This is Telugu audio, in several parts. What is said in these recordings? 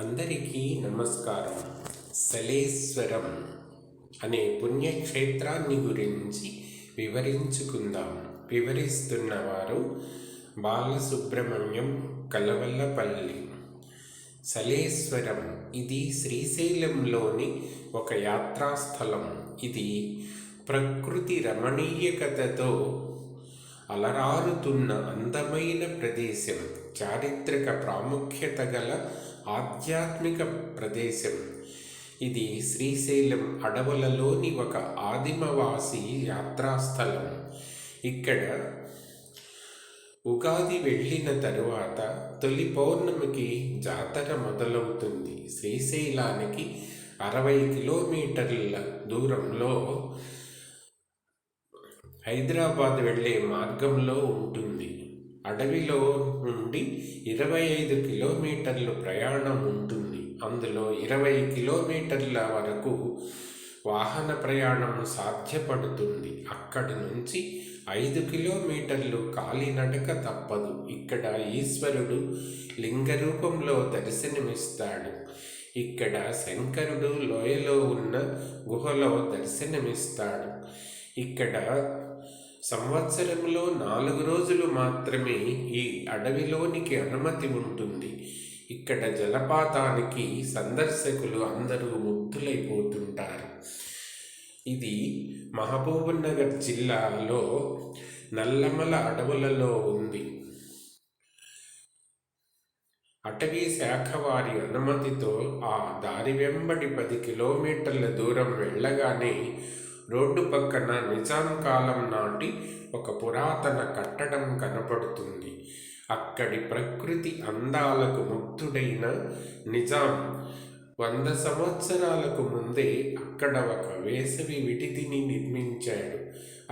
అందరికీ నమస్కారం. సలేశ్వరం అనే పుణ్యక్షేత్రాన్ని గురించి వివరించుకుందాం. వివరిస్తున్నవారు బాలసుబ్రహ్మణ్యం కలవల్లపల్లి. సలేశ్వరం ఇది శ్రీశైలంలోని ఒక యాత్రాస్థలం. ఇది ప్రకృతి రమణీయకతతో అలరారుతున్న అందమైన ప్రదేశం. చారిత్రక ప్రాముఖ్యత గల ఆధ్యాత్మిక ప్రదేశం. ఇది శ్రీశైలం అడవులలోని ఒక ఆదిమవాసి యాత్రాస్థలం. ఇక్కడ ఉగాది వెళ్ళిన తరువాత తొలి పౌర్ణమికి జాతర మొదలవుతుంది. శ్రీశైలానికి అరవై కిలోమీటర్ల దూరంలో హైదరాబాద్ వెళ్ళే మార్గంలో ఉంటుంది. అడవిలో నుండి ఇరవై ఐదు కిలోమీటర్లు ప్రయాణం ఉంటుంది. అందులో ఇరవై కిలోమీటర్ల వరకు వాహన ప్రయాణం సాధ్యపడుతుంది. అక్కడి నుంచి ఐదు కిలోమీటర్లు కాలినడక తప్పదు. ఇక్కడ ఈశ్వరుడు లింగ రూపంలో దర్శనమిస్తాడు. ఇక్కడ శంకరుడు లోయలో ఉన్న గుహలో దర్శనమిస్తాడు. ఇక్కడ సంవత్సరంలో నాలుగు రోజులు మాత్రమే ఈ అడవిలోనికి అనుమతి ఉంటుంది. ఇక్కడ జలపాతానికి సందర్శకులు అందరూ ముగ్ధులైపోతుంటారు. ఇది మహబూబ్నగర్ జిల్లాలో నల్లమల అడవులలో ఉంది. అటవీ శాఖ వారి అనుమతితో ఆ దారి వెంబడి పది కిలోమీటర్ల దూరం వెళ్ళగానే రోడ్డు పక్కన నిజాం కాలం నాటి ఒక పురాతన కట్టడం కనపడుతుంది. అక్కడి ప్రకృతి అందాలకు ముగ్ధుడైన నిజాం వంద సంవత్సరాలకు ముందే అక్కడ ఒక వేసవి విడిదిని నిర్మించాడు.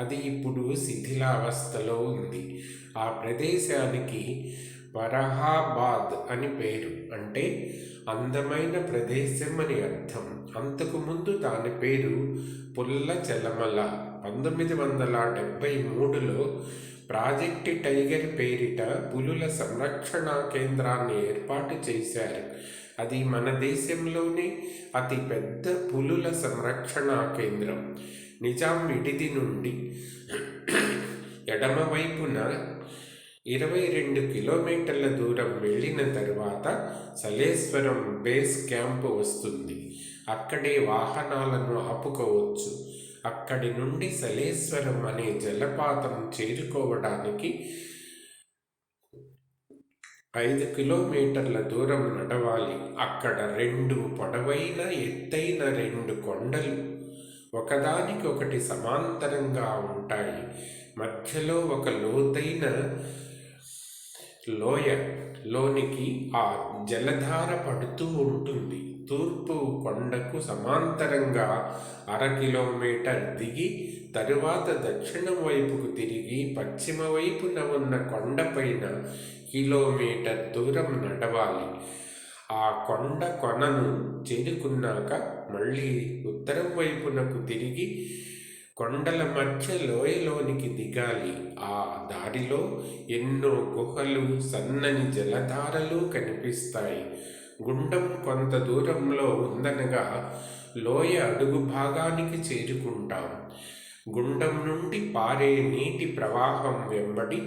అది ఇప్పుడు శిథిలావస్థలో ఉంది. ఆ ప్రదేశానికి వరహాబాద్ అని పేరు. అంటే అందమైన ప్రదేశం అని అర్థం. అంతకు ముందు దాని పేరు పుల్ల చెలమల. పంతొమ్మిది వందల డెబ్భై మూడులో ప్రాజెక్ట్ టైగర్ పేరిట పులుల సంరక్షణ కేంద్రాన్ని ఏర్పాటు చేశారు. అది మన దేశంలోనే అతి పెద్ద పులుల సంరక్షణ కేంద్రం. నిజాం విడిది నుండి ఎడమవైపున ఇరవై రెండు కిలోమీటర్ల దూరం వెళ్ళిన తర్వాత సలేశ్వరం బేస్ క్యాంప్ వస్తుంది. అక్కడే వాహనాలను ఆపుకోవచ్చు. అక్కడి నుండి సలేశ్వరం అనే జలపాతం చేరుకోవడానికి ఐదు కిలోమీటర్ల దూరం నడవాలి. అక్కడ రెండు పొడవైన ఎత్తైన రెండు కొండలు ఒకదానికొకటి సమాంతరంగా ఉంటాయి. మధ్యలో ఒక లోతైన లోయ లోనికి ఆ జలధార పడుతూ ఉంటుంది తూర్పు కొండకు సమాంతరంగా అర కిలోమీటర్ దిగి తరువాత దక్షిణం వైపుకు తిరిగి పశ్చిమ వైపున ఉన్న కొండపైన కిలోమీటర్ దూరం నడవాలి. ఆ కొండ కొనను చేరుకున్నాక మళ్ళీ ఉత్తరం వైపునకు తిరిగి కొండల మధ్య లోయలోనికి దిగాలి. ఆ దారిలో ఎన్నో గుహలు సన్నని జలధారలు కనిపిస్తాయి. గుండం కొంత దూరంలో ఉందనగా లోయ అడుగు భాగానికి చేరుకుంటాం. గుండం నుండి పారే నీటి ప్రవాహం వెంబడి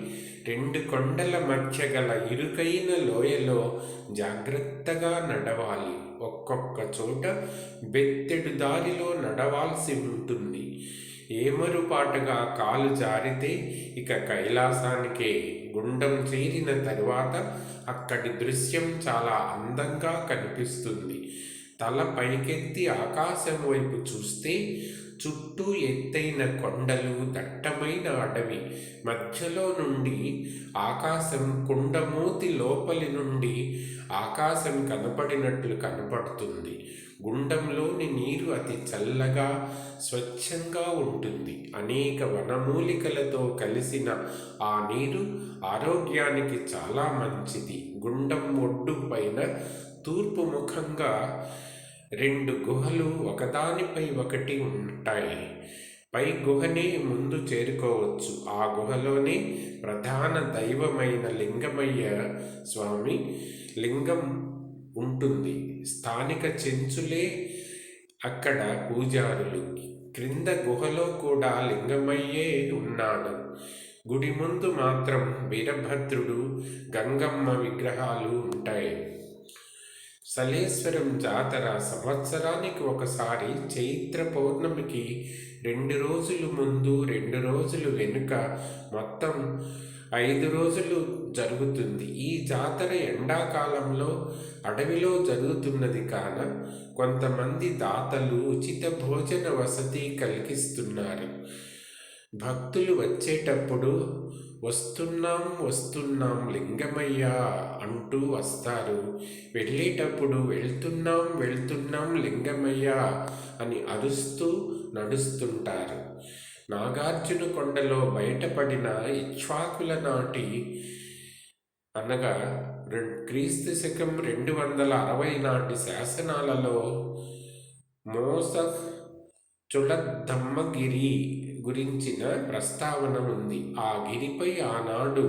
రెండు కొండల మధ్య గల ఇరుకైన లోయలో జాగ్రత్తగా నడవాలి. ఒక్కొక్క చోట బెత్తెడు దారిలో నడవాల్సి ఉంటుంది. ఏమరుపాటుగా కాలు జారితే ఇక కైలాసానికే గుండం చేరిన తరువాత అక్కడి దృశ్యం చాలా అందంగా కనిపిస్తుంది. తల పైకెత్తి ఆకాశం వైపు చూస్తే చుట్టూ ఎత్తైన కొండలు దట్టమైన అడవి మధ్యలో నుండి ఆకాశం కుండమూతి లోపలి నుండి ఆకాశం కనపడినట్లు కనపడుతుంది. గుండంలోని నీరు అతి చల్లగా స్వచ్ఛంగా ఉంటుంది. అనేక వనమూలికలతో కలిసిన ఆ నీరు ఆరోగ్యానికి చాలా మంచిది. గుండం ఒడ్డు పైన తూర్పు ముఖంగా రెండు గుహలు ఒకదానిపై ఒకటి ఉంటాయి. పై గుహని ముందు చేరుకోవచ్చు. ఆ గుహలోనే ప్రధాన దైవమైన లింగమయ్య స్వామి లింగం ఉంటుంది. స్థానిక చెంచులే అక్కడ పూజారులు. క్రింద గుహలో కూడా లింగమయ్యే ఉన్నాడు. గుడి ముందు మాత్రం వీరభద్రుడు గంగమ్మ విగ్రహాలు ఉంటాయి. సలేశ్వరం జాతర సంవత్సరానికి ఒకసారి చైత్ర పౌర్ణమికి రెండు రోజులు ముందు రెండు రోజులు వెనుక మొత్తం ఐదు రోజులు జరుగుతుంది. ఈ జాతర ఎండాకాలంలో అడవిలో జరుగుతున్నది కాన కొంతమంది దాతలు ఉచిత భోజన వసతి కలిగిస్తున్నారు. భక్తులు వచ్చేటప్పుడు వస్తున్నాం వస్తున్నాం లింగమయ్య అంటూ వస్తారు. వెళ్ళేటప్పుడు వెళ్తున్నాం వెళ్తున్నాం లింగమయ్య అని అరుస్తూ నడుస్తుంటారు. నాగార్జున కొండలో బయటపడిన ఇక్ష్వాకుల నాటి అనగా క్రీస్తు శకం రెండు వందల అరవై నాటి శాసనాలలో మోస చుడద్దమ్మగిరి గురించిన ప్రస్తావన ఉంది. ఆ గిరిపై ఆనాడు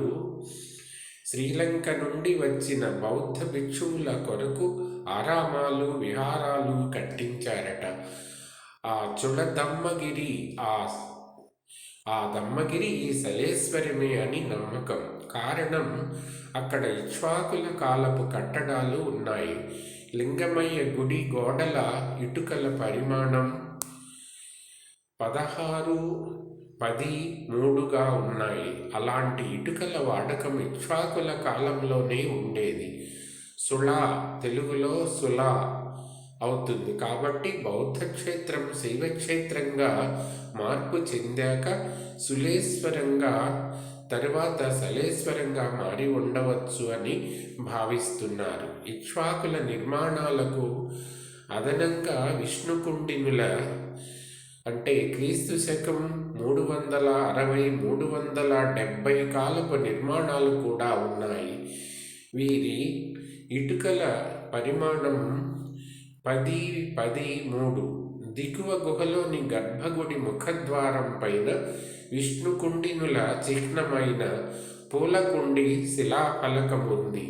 శ్రీలంక నుండి వచ్చిన బౌద్ధ భిక్షువుల కొరకు ఆరామాలు విహారాలు కట్టించారట. ఆ చుడదమ్మగిరి ఆ ఆ దమ్మగిరి ఈ సలేశ్వరమే అని నమ్మకం. కారణం అక్కడ ఇక్ష్వాకుల కాలపు కట్టడాలు ఉన్నాయి. లింగమయ్య గుడి గోడల ఇటుకల పరిమాణం పదహారు పది మూడుగా ఉన్నాయి. అలాంటి ఇటుకల వాడకం ఇక్ష్వాకుల కాలంలోనే ఉండేది. సుళా తెలుగులో సులా అవుతుంది కాబట్టి బౌద్ధ క్షేత్రం శైవక్షేత్రంగా మార్పు చెందాక సులేశ్వరంగా తరువాత సలేశ్వరంగా మారి ఉండవచ్చు అని భావిస్తున్నారు. ఇక్ష్వాకుల నిర్మాణాలకు అదనంగా విష్ణుకుండినుల అంటే క్రీస్తు శకం మూడు వందల అరవై మూడు వందల డెబ్భై కాలపు నిర్మాణాలు కూడా ఉన్నాయి. వీరి ఇటుకల పరిమాణం పది పది మూడు దిగువ గుహలోని గర్భగుడి ముఖద్వారం పైన విష్ణుకుండినుల చిహ్నమైన పూలకుండి శిలాఫలకం ఉంది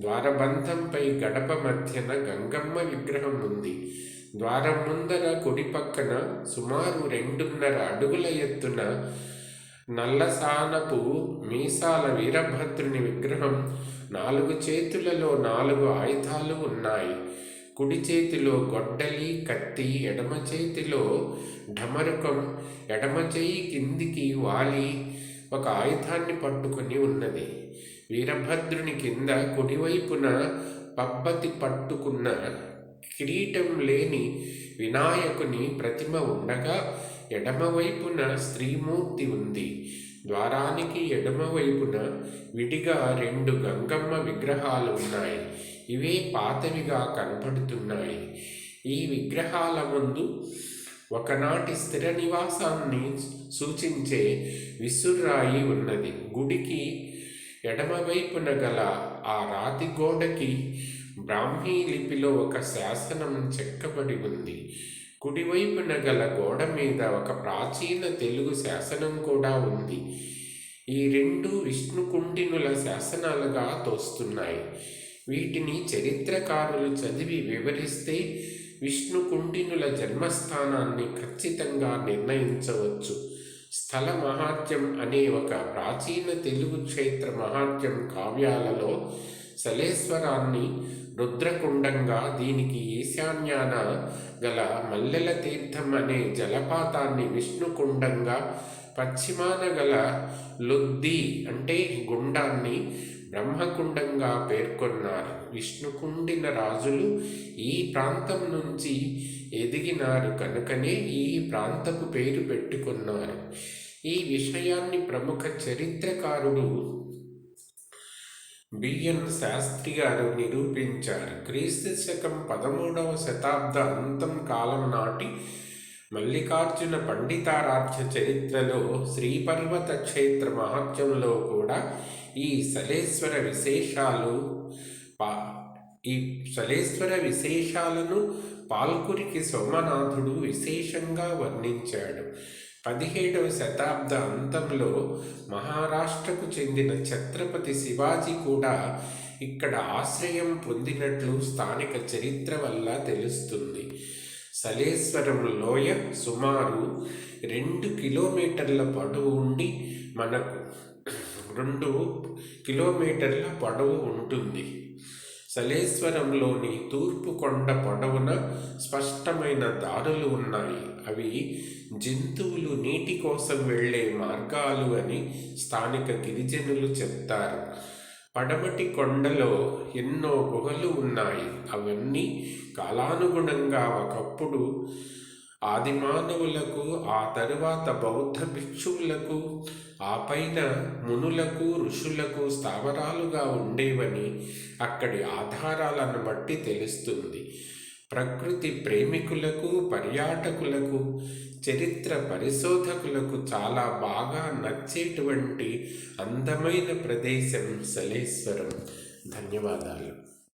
ద్వారబంధంపై గడప మధ్యన గంగమ్మ విగ్రహం ఉంది ద్వారం ముందర కుడి పక్కన సుమారు రెండున్నర అడుగుల ఎత్తున నల్లసానపు మీసాల వీరభద్రుని విగ్రహం నాలుగు చేతులలో నాలుగు ఆయుధాలు ఉన్నాయి. కుడి చేతిలో గొడ్డలి కత్తి ఎడమ చేతిలో ఢమరుకం ఎడమ చేయి కిందికి వాలి ఒక ఆయుధాన్ని పట్టుకుని ఉన్నది. వీరభద్రుని కింద కుడివైపున పబ్బతి పట్టుకున్న కిరీటం లేని వినాయకుని ప్రతిమ ఉండగా ఎడమవైపున స్త్రీమూర్తి ఉంది. ద్వారానికి ఎడమవైపున విడిగా రెండు గంగమ్మ విగ్రహాలు ఉన్నాయి. ఇవే పాతవిగా కనపడుతున్నాయి ఈ విగ్రహాల ముందు ఒకనాటి స్థిర నివాసాన్ని సూచించే విసుర్రాయి ఉన్నది. గుడికి ఎడమవైపున గల ఆ రాతి గోడకి బ్రాహ్మీ లిపిలో ఒక శాసనం చెక్కబడి ఉంది. కుడివైపున గల గోడ మీద ఒక ప్రాచీన తెలుగు శాసనం కూడా ఉంది. ఈ రెండు విష్ణుకుండినుల శాసనాలుగా తోస్తున్నాయి. వీటిని చరిత్రకారులు చదివి వివరిస్తే విష్ణుకుండినుల జన్మస్థానాన్ని ఖచ్చితంగా నిర్ణయించవచ్చు. స్థల మహాత్యం అనే ఒక ప్రాచీన తెలుగు క్షేత్ర మహాత్యం కావ్యాలలో సలేశ్వరాన్ని రుద్రకుండంగా దీనికి ఈశాన్యాన గల మల్లెల తీర్థం అనే జలపాతాన్ని విష్ణుకుండంగా పశ్చిమాన గల లుద్ది అంటే గుండాన్ని బ్రహ్మకుండంగా పేర్కొన్నారు. విష్ణుకుండిన రాజులు ఈ ప్రాంతం నుంచి ఎదిగినారు కనుకనే ఈ ప్రాంతపు పేరు పెట్టుకున్నారు. ఈ విషయాన్ని ప్రముఖ చరిత్రకారుడు బిఎన్ శాస్త్రి గారు నిరూపించారు. క్రీస్తు శకం పదమూడవ శతాబ్ద అంతం కాలం నాటి మల్లికార్జున పండితారాధ్య చరిత్రలో శ్రీపర్వత క్షేత్ర మహత్యంలో కూడా ఈ సలేశ్వర విశేషాలు పా ఈ సలేశ్వర విశేషాలను పాల్కురికి సోమనాథుడు విశేషంగా వర్ణించాడు. పదిహేడవ శతాబ్ద అంతంలో మహారాష్ట్రకు చెందిన ఛత్రపతి శివాజీ కూడా ఇక్కడ ఆశ్రయం పొందినట్లు స్థానిక చరిత్ర వల్ల తెలుస్తుంది. సలేశ్వరం లోయ సుమారు రెండు కిలోమీటర్ల పొడవు ఉండి మనకు రెండు కిలోమీటర్ల పొడవు ఉంటుంది. సలేశ్వరంలోని తూర్పు కొండ పొడవున స్పష్టమైన దారులు ఉన్నాయి. అవి జంతువులు నీటి కోసం వెళ్ళే మార్గాలు అని స్థానిక గిరిజనులు చెప్తారు. పడమటి కొండలో ఎన్నో గుహలు ఉన్నాయి. అవన్నీ కాలానుగుణంగా ఒకప్పుడు ఆదిమానవులకు ఆ తరువాత బౌద్ధ భిక్షువులకు ఆ పైన మునులకు ఋషులకు స్థావరాలుగా ఉండేవని అక్కడి ఆధారాలను బట్టి తెలుస్తుంది. ప్రకృతి ప్రేమికులకు పర్యాటకులకు చరిత్ర పరిశోధకులకు చాలా బాగా నచ్చేటువంటి అందమైన ప్రదేశం సలేశ్వరం. ధన్యవాదాలు.